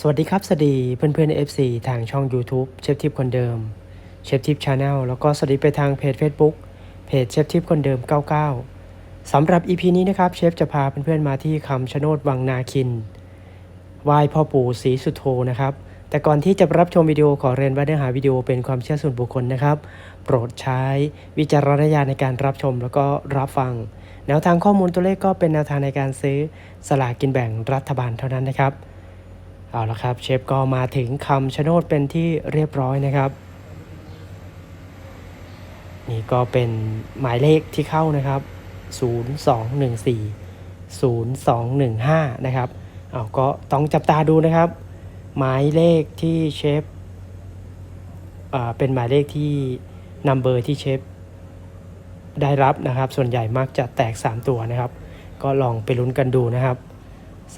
สวัสดีครับ สวัสดีเพื่อนเพื่อนๆ FC ทางช่อง YouTube เชฟทิปคนเดิมเชฟทิปชาแนลแล้วก็สวัสดีไปทางเพจ Facebook เพจเชฟทิปคนเดิม 99สำหรับ EP นี้นะครับเชฟจะพาเพื่อนๆมาที่คำชะโนดวังนาคินไหว้พ่อปู่ศรีสุโธนะครับ แต่ก่อนที่จะรับชมวิดีโอขอเรียนว่าเนื้อหาวิดีโอเป็นความเชื่อส่วนบุคคลนะครับ โปรดใช้วิจารณญาณในการรับชมแล้วก็รับฟัง แนวทางข้อมูลตัวเลขก็เป็นแนวทางในการซื้อสลากกินแบ่งรัฐบาลเท่านั้นนะครับ เอาละครับเชฟก็มาถึงคำชะโนดเป็นที่เรียบร้อยนะครับ นี่ก็เป็นหมายเลขที่เข้านะครับ 0214 0215 นะครับเอาก็ต้องจับตาดูนะครับ หมายเลขที่เชฟเป็นหมายเลขที่นัมเบอร์ที่เชฟได้รับนะครับ ส่วนใหญ่มักจะแตก 3 ตัวนะครับ ก็ลองไปลุ้นกันดูนะครับ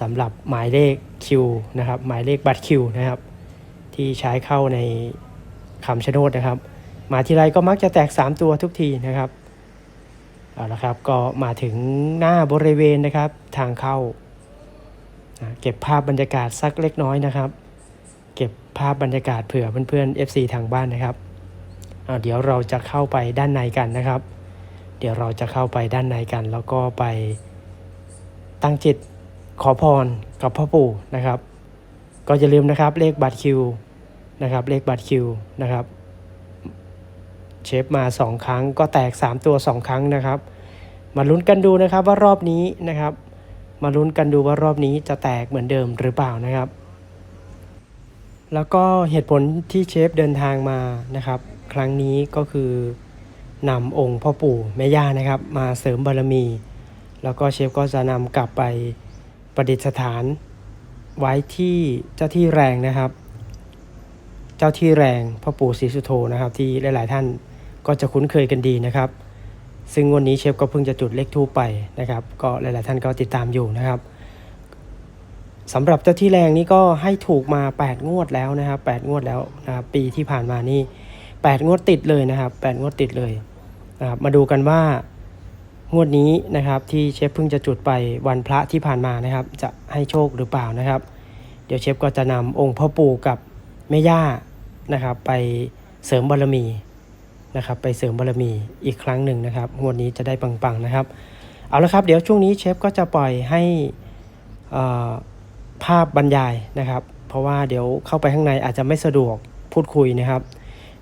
สำหรับหมายเลขคิวนะครับหมายเลขบัตรคิวนะครับ ที่ใช้เข้าในคำชะโนดนะครับมาทีไรก็มักจะแตก 3 ตัวทุกทีนะครับเอาละครับก็มาถึงหน้าบริเวณนะครับทางเข้า เก็บภาพบรรยากาศสักเล็กน้อยนะครับ เก็บภาพบรรยากาศเผื่อเพื่อนๆ FC ทางบ้านนะครับเอาเดี๋ยวเราจะเข้าไปด้านในกันนะครับ เดี๋ยวเราจะเข้าไปด้านในกัน แล้วก็ไปตั้งจิต ขอพรกับพ่อปู่นะครับ ก็อย่าลืมนะครับเลขบัตรคิวนะครับ เลขบัตรคิวนะครับ เชฟมา 2 ครั้งก็แตก 3 ตัว 2 ครั้งนะครับ มาลุ้นกันดูนะครับว่ารอบนี้นะครับ มาลุ้นกันดูว่ารอบนี้จะแตกเหมือนเดิมหรือเปล่านะครับ แล้วก็เหตุผลที่เชฟเดินทางมานะครับ ครั้งนี้ก็คือนำองค์พ่อปู่แม่ย่านะครับ มาเสริมบารมี แล้วก็เชฟก็จะนำกลับไป ประดิษฐานไว้ที่เจ้าที่แรงนะครับ เจ้าที่แรงพ่อปู่ศรีสุโธนะครับ ที่หลาย ๆ ท่านก็จะคุ้นเคยกันดีนะครับ ซึ่งวันนี้เชฟก็เพิ่งจะจุดเลขทูปไปนะครับ ก็หลาย ๆ ท่านก็ติดตามอยู่นะครับสำหรับเจ้าที่แรงนี้ก็ให้ถูกมา 8 งวดแล้วนะครับ8งวดแล้วนะครับปีที่ผ่านมานี่8งวดติดเลยนะครับ8งวดติดเลยนะครับมาดูกันว่า งวดนี้นะครับที่เชฟเพิ่งจะจุดไปวันพระที่ผ่านมานะครับ จะให้โชคหรือเปล่านะครับ เดี๋ยวเชฟก็จะนำองค์พ่อปู่กับแม่ย่านะครับ ไปเสริมบารมีนะครับ ไปเสริมบารมีอีกครั้งหนึ่งนะครับ งวดนี้จะได้ปังๆนะครับ เอาละครับ เดี๋ยวช่วงนี้เชฟก็จะปล่อยให้อ่อภาพบรรยายนะครับ เพราะว่าเดี๋ยวเข้าไปข้างในอาจจะไม่สะดวกพูดคุยนะครับ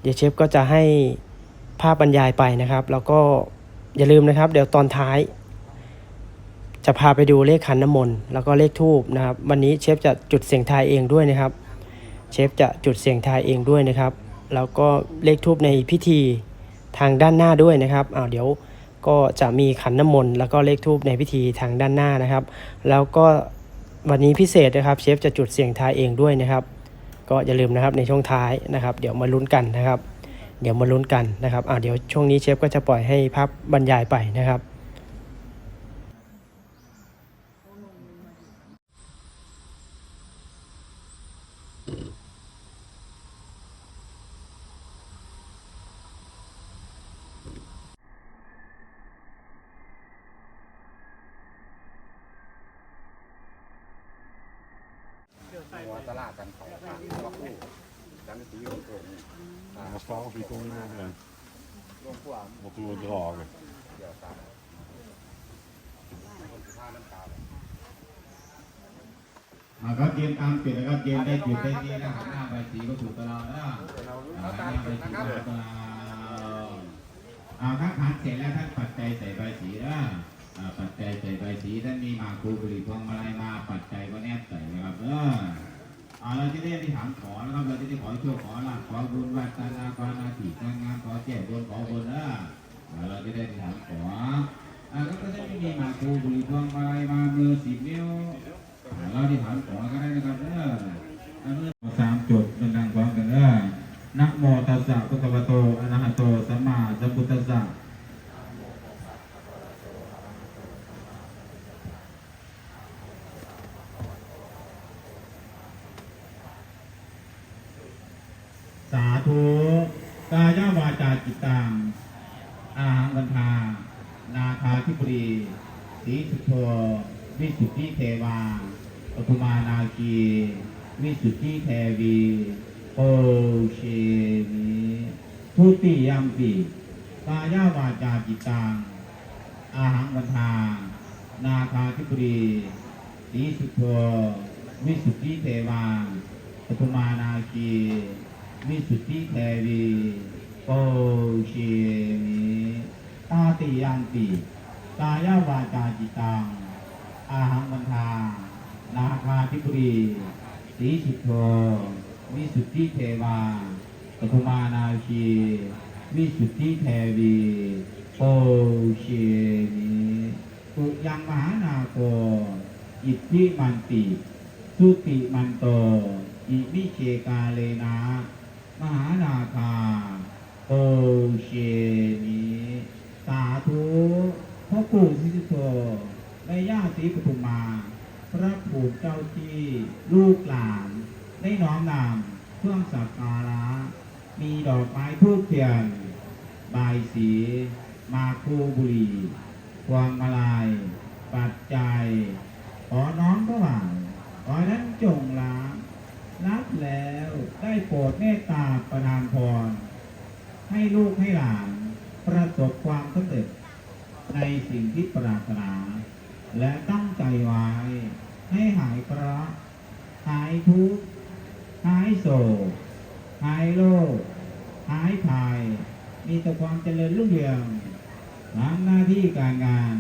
เดี๋ยวเชฟก็จะให้ภาพบรรยายไปนะครับ แล้วก็ อย่าลืมนะครับ เดี๋ยวตอนท้าย จะพาไปดูเลขขันน้ำมนต์แล้วก็เลขทูบนะครับ วันนี้เชฟจะจุดเสียงทายเองด้วยนะครับ เชฟจะจุดเสียงทายเองด้วยนะครับ แล้วก็เลขทูบในพิธีทางด้านหน้าด้วยนะครับอ้าวเดี๋ยวก็จะมีขันน้ำมนต์แล้วก็เลขทูบในพิธีทางด้านหน้านะครับ แล้วก็วันนี้พิเศษนะครับ เชฟจะจุดเสียงทายเองด้วยนะครับ ก็อย่าลืมนะครับในช่วงท้ายนะครับ เดี๋ยวมาลุ้นกันนะครับ เดี๋ยวมาลุ้นกันนะครับอ่าเดี๋ยวช่วงนี้เชฟก็จะปล่อยให้ภาพบรรยายไปนะครับ หัวตลาดกันเขาปากว่าคู่กันสีโกง อ่า Maar Spaans die kon naar Wat doen we dragen? เดี๋ยวตามคนสิบห้าน้ำตาลอ่าครับเกมตามเปลี่ยนนะครับเกมได้จุดได้ที่นะหันหน้าไปสีก็ถูกตลอดนะหน้าไปจุดสีก็ถูกตลอดอ่าครับหันเสร็จแล้วท่านปัดใจยใส่ใบสีนะอ่าปัดใจยใส่ใบสีท่านมีมาครูบรี่พวงมาลัยมาปัดใจยก็แนบใส่นะครับเออ อ่าเราจะได้ที่ถามขอนะครับ เราจะได้ขอโชคขอลาภขอบุญวัฒนาขอนาทีการงานขอแก้บนขอบุญนะเราจะได้ที่ถามขออ่าแล้วก็จะไม่มีหมากครูบุหรี่พวงมาลัยมามือสิบนิ้วเราที่ถามขอก็ได้นะครับเอออันนี้สามจุดดังๆพร้อมกันเออนะโมตัสสะภะคะวะโตอะระหะโตสัมมาสัมพุทธัสสะสาธุกายาวาจาจิตตังอาหังวันทา นาคาธิปรี สีสุโธวิสุทธิเทวีโอเชมิทุติยมปิกายาวาจาจิตตังอาหังวันทานาคาธิปรีสีสุโธวิสุทธิเทวาปทุมานาคีวิสุทธิเทวีโอเชมิตาติยันติกายาวาจาจิตตังอาหังวันทานาคาธิปรี สีสุโธวิสุทธิเทวาปทุมานาคีวิสุทธิเทวีโอเชมิตุยังมหานาโกอิทธิมันติ สุติมันโต อิมิเชกาเลนะ มหานาคาโอเชมิสาธุพ่อปู่ศรีสุโธแม่ย่าศรีปทุมา เจ้าที่ลูกหลาน ได้น้อมนำเครื่องสักการะ มีดอกไม้ทูบเทียน บายสี มาคูบุรีพวงมาลัยปัจจัย ขอน้อมถวายขอนั้นจงละรับแล้วได้โปรดเมตตาประทานพร ให้ลูกให้หลาน ประสบความสำเร็จในสิ่งที่ปรารถนา และตั้งใจไว้ ให้หายเคราะห์หายทุกข์หายโศกหายโรคหายภัย มีแต่ความเจริญรุ่งเรืองทางหน้าที่การงาน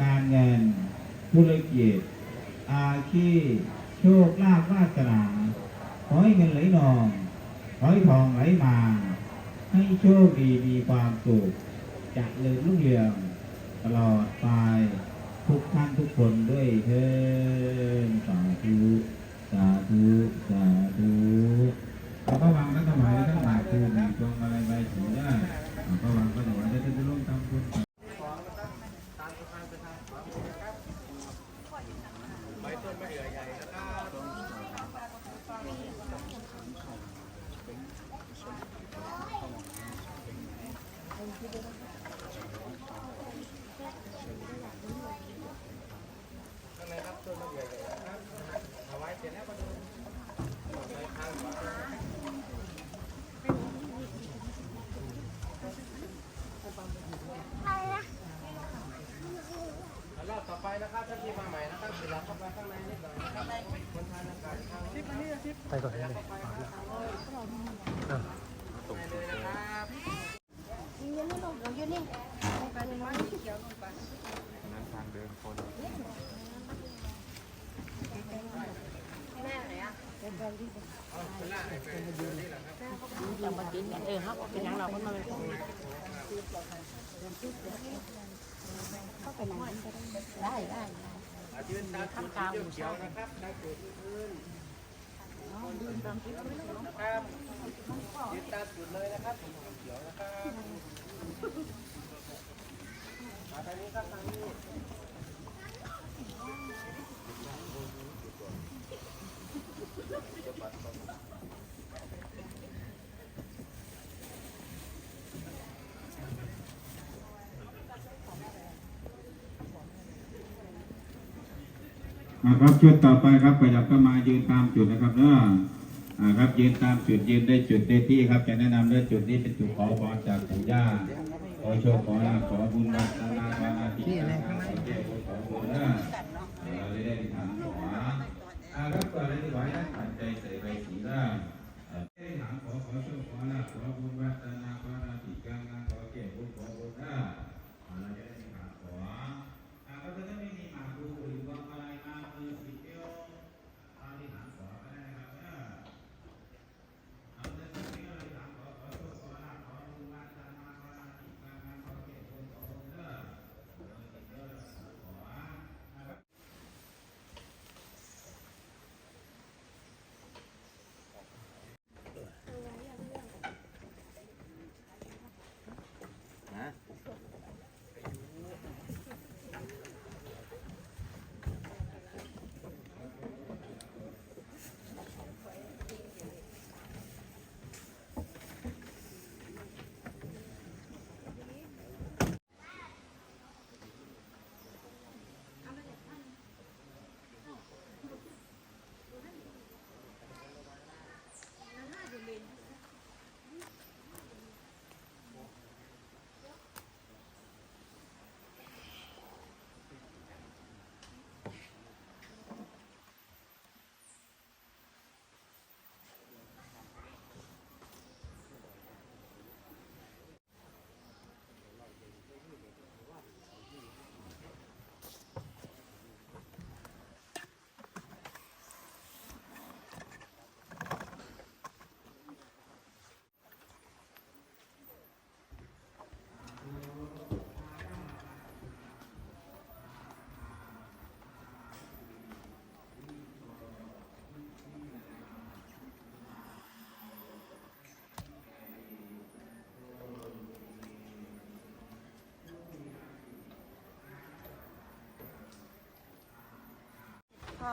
การเงิน ธุรกิจ อาชีพ โชคลาภวาสนาขอให้เงินไหลนองขอให้ทองไหลมา ให้โชคดีมีความสุขเจะเริญรุ่งเรือง ตลอดไป ทุกท่านทุกคนด้วยเถิดสาธุสาธุสาธุเอาพระวังก็ถวายทั้งหลายคือมีดวงอะไรใบสีได้เอาพระวังก็ถวายได้จะร่วมทำบุญ รอบต่อไปนะครับถ้าที่มาใหม่นะครับเสร็จแล้วเข้าไปข้างในนิดหน่อยนะครับคนทานอากาศข้างใน ไปก่อนได้เลยอะ เลย นะครับยืนนี่ลงยืนนี่ไปเลยมั้งเขียวลงไปนั้นทางเดินคนแม่ไหนอะแต่บางทีเนี่ยเออครับเป็นอย่างเราก็มาเป็นของเข้าไปไหนก็ได้ได้ได้อายืนตามจุดสีเขียวๆนะครับตามจุดอื่นนะครับ ยืนตามจุดเลยนะครับสีเขียวนะครับมาทางนี้ครับทางนี้นะครับชุดต่อไปครับขยับเข้ามายืนตามจุดนะครับเนาะอ่า ครับยืนตามจุดยืนได้จุดได้ที่ครับ จะแนะนำด้วยจุดนี้เป็นจุดขอพรจากปู่ย่าขอโชคขอลาภขอบุญวัฒนาขออาทิตย์ขอเจ้าขอบุญนา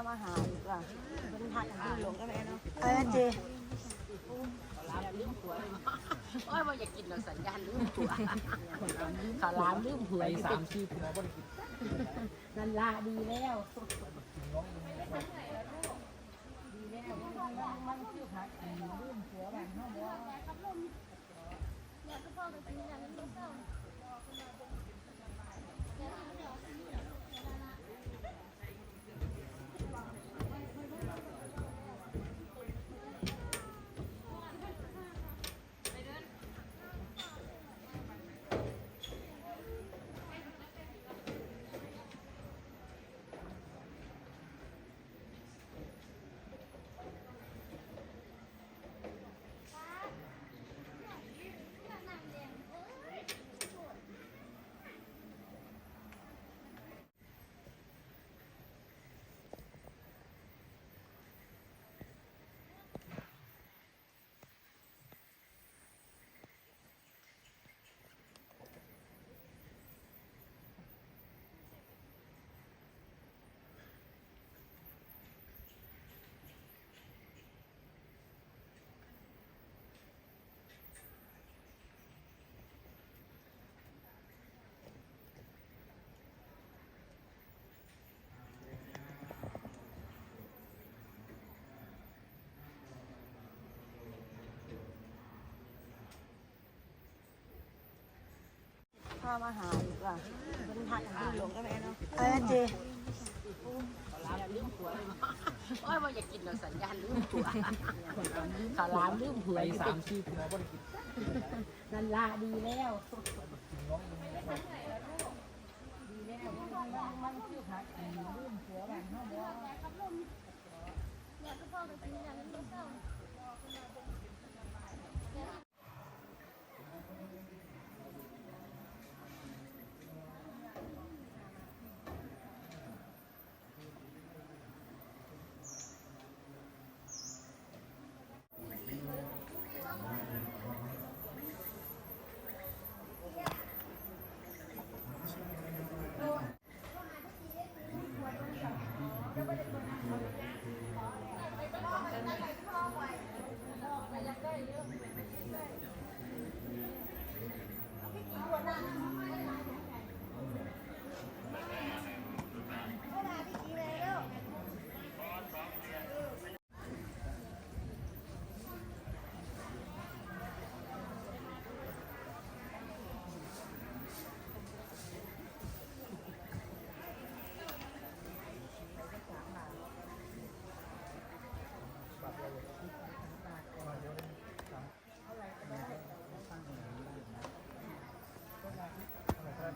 มาหาอีกว่ะเป็นหักดูหลงก็แม่เนาะเออเจโอ้ยว่าอยากกินเราสัญญาณลืมผัวขาวหลามลืมผัวสามชีผัวบ่ได้กินนั่นละดีแล้วพา มาหาอีกว่ะเป็นหักดูหลงก็แม่เนาะเออเจโอ้ยว่าอยากกินเราสัญญาณลืมผัวขาวหลามลืมผัวสามชีผัวบ่ได้กินนั่นละดีแล้วเ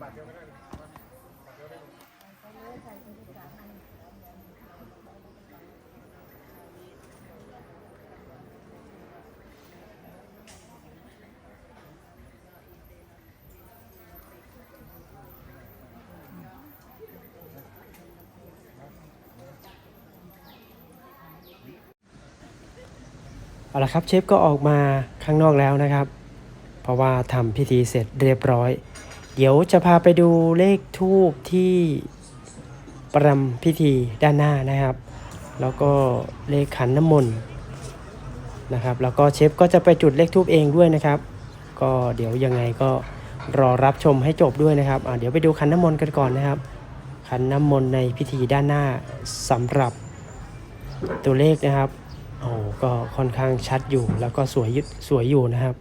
เอาละครับเชฟก็ออกมาข้างนอกแล้วนะครับ เพราะว่าทำพิธีเสร็จเรียบร้อย เดี๋ยวจะพาไปดูเลขทูบที่ประรำพิธีด้านหน้านะครับ แล้วก็เลขขันน้ำมนต์นะครับ แล้วก็เชฟก็จะไปจุดเลขทูบเองด้วยนะครับ ก็เดี๋ยวยังไงก็รอรับชมให้จบด้วยนะครับอะเดี๋ยวไปดูขันน้ำมนต์กันก่อนนะครับ ขันน้ำมนต์ในพิธีด้านหน้าสำหรับตัวเลขนะครับโอ้ก็ค่อนข้างชัดอยู่แล้วก็สวยสวยอยู่นะครับ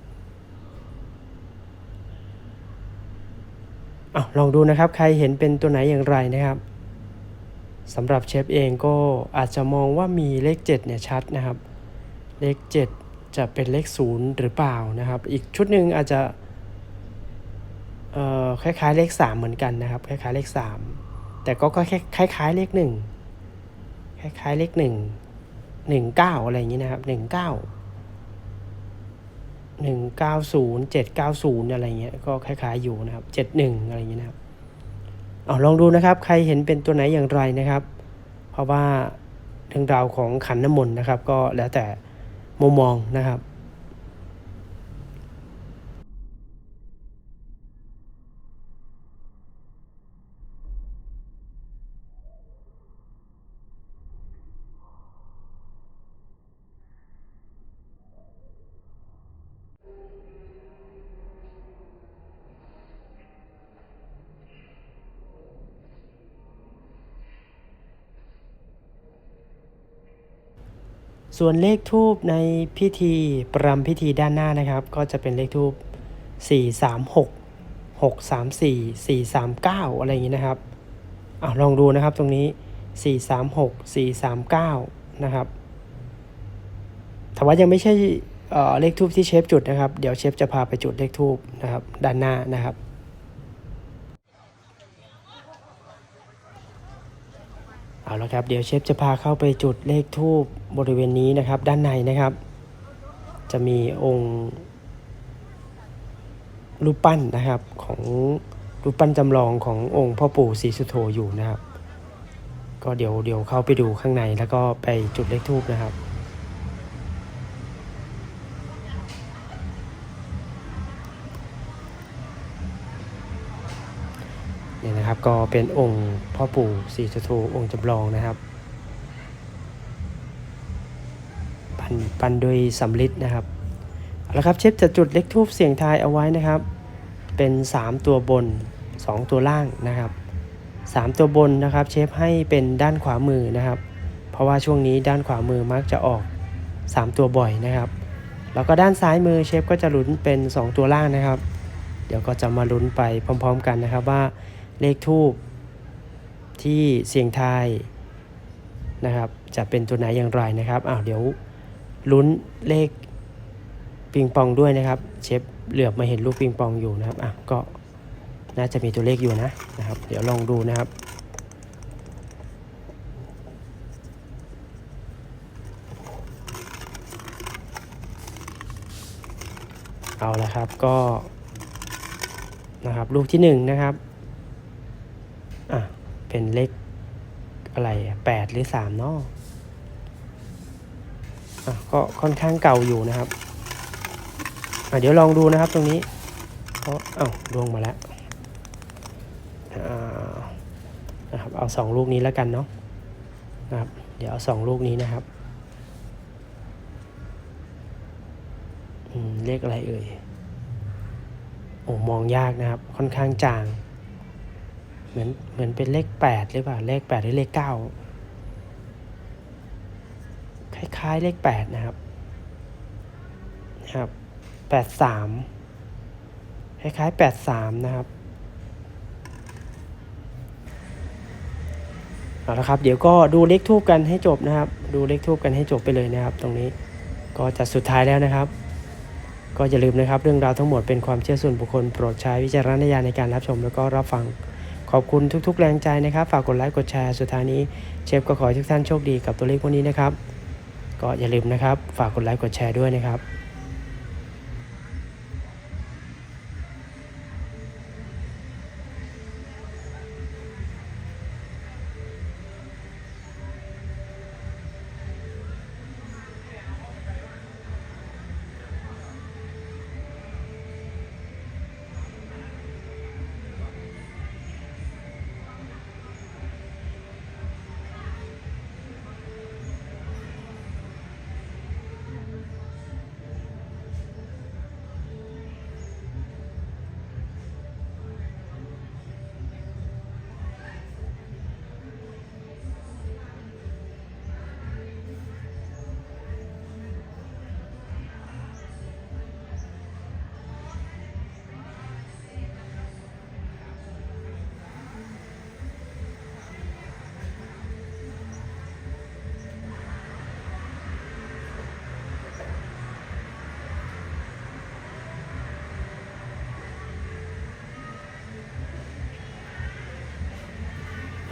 อาลองดูนะครับ ใครเห็นเป็นตัวไหนอย่างไรนะครับสำหรับเชฟเองก็อาจจะมองว่ามีเลข 7 เนี่ยชัดนะครับ เลข 7 จะเป็นเลข 0 หรือเปล่านะครับ อีกชุดหนึ่งอาจจะคล้ายๆเลข 3 เหมือนกันนะครับ คล้ายๆเลข 3 แต่ก็คล้ายๆเลข 1 คล้ายๆเลข1หนึ่งเก้าอะไรอย่างนี้นะครับห นึ่งเก้าหนึ่งเก้าศูนย์เจ็ดเก้าศูนย์อะไรเงี้ยก็คล้าย ๆ อยู่นะครับเจ็ดหนึ่งอะไรเงี้ยนะครับเอาลองดูนะครับ ใครเห็นเป็นตัวไหนอย่างไรนะครับ เพราะว่าเรื่องราวของขันน้ำมนต์นะครับ ก็แล้วแต่มุมมองนะครับ ส่วนเลขทูบในพิธีปรำพิธีด้านหน้านะครับ ก็จะเป็นเลขทูบ436 634 439 อะไรอย่างนี้นะครับอะลองดูนะครับตรงนี้ 436 439 นะครับแต่ว่ายังไม่ใช่เอ่อเลขทูบที่เชฟจุดนะครับ เดี๋ยวเชฟจะพาไปจุดเลขทูบนะครับด้านหน้านะครับ เอาละครับเดี๋ยวเชฟจะพาเข้าไปจุดเลขทูบบริเวณนี้นะครับ ด้านในนะครับ จะมีองค์รูปปั้นนะครับของรูปปั้นจำลองขององค์พ่อปู่ศรีสุโธอยู่นะครับ ก็เดี๋ยวเดี๋ยวเข้าไปดูข้างในแล้วก็ไปจุดเลขทูบนะครับ นะครับ ก็เป็นองค์พ่อปู่ศรีสุโธองค์จำลองนะครับปันปันด้วยสำลิดนะครับเอาละครับเชฟจะจุดเลขทูบเสียงทายเอาไว้นะครับ เป็น 3 ตัวบน 2 ตัวล่างนะครับ 3 ตัวบนนะครับเชฟให้เป็นด้านขวามือนะครับ เพราะว่าช่วงนี้ด้านขวามือมักจะออก 3 ตัวบ่อยนะครับ แล้วก็ด้านซ้ายมือเชฟก็จะลุ้นเป็น 2 ตัวล่างนะครับ เดี๋ยวก็จะมาลุ้นไปพร้อม ๆ กันนะครับว่า เลขทูบที่เสียงทายนะครับ จะเป็นตัวไหนอย่างไรนะครับอ้าวเดี๋ยวลุ้นเลขปิงปองด้วยนะครับ เชฟเหลือบมาเห็นลูกปิงปองอยู่นะครับอะก็น่าจะมีตัวเลขอยู่นะนะครับ เดี๋ยวลองดูนะครับเอาละครับก็นะครับลูกที่หนึ่งนะครับ เป็นเลขอะไรแปดหรือสามเนาะอะก็ค่อนข้างเก่าอยู่นะครับอะเดี๋ยวลองดูนะครับตรงนี้เพราะเอ้าล่วงมาแล้วนะครับเอาสองลูกนี้แล้วกันเนาะนะครับเดี๋ยวเอาสองลูกนี้นะครับเลขอะไรเอ่ยโอ้มองยากนะครับ ค่อนข้างจาง เหมือนเหมือนเป็นเลขแปดหรือเปล่าเลขแปดหรือเลขเก้าคล้ายๆเลขแปดนะครับนะครับแปดสามคล้ายๆแปดสามนะครับเอาละครับ เดี๋ยวก็ดูเลขทูบกันให้จบนะครับ ดูเลขทูบกันให้จบไปเลยนะครับ ตรงนี้ก็จะสุดท้ายแล้วนะครับ ก็อย่าลืมนะครับ เรื่องราวทั้งหมดเป็นความเชื่อส่วนบุคคลโปรดใช้วิจารณญาณในการรับชมแล้วก็รับฟัง ขอบคุณทุกๆ แรงใจนะครับ ฝากกดไลค์กดแชร์สุดท้ายนี้เชฟก็ขอให้ทุกท่านโชคดีกับตัวเลขพวกนี้นะครับ ก็อย่าลืมนะครับ ฝากกดไลค์กดแชร์ด้วยนะครับ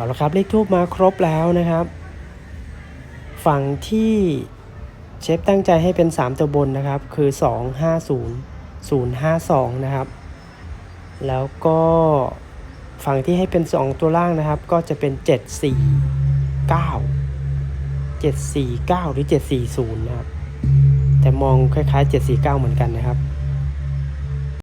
เอาละครับเลขทูบมาครบแล้วนะครับ ฝั่งที่เชฟตั้งใจให้เป็น 3 ตัวบนนะครับ คือ 250 052 นะครับ แล้วก็ฝั่งที่ให้เป็น 2 ตัวล่างนะครับ ก็จะเป็น 749 749 หรือ 740 นะครับ แต่มองคล้ายๆ 749 เหมือนกันนะครับ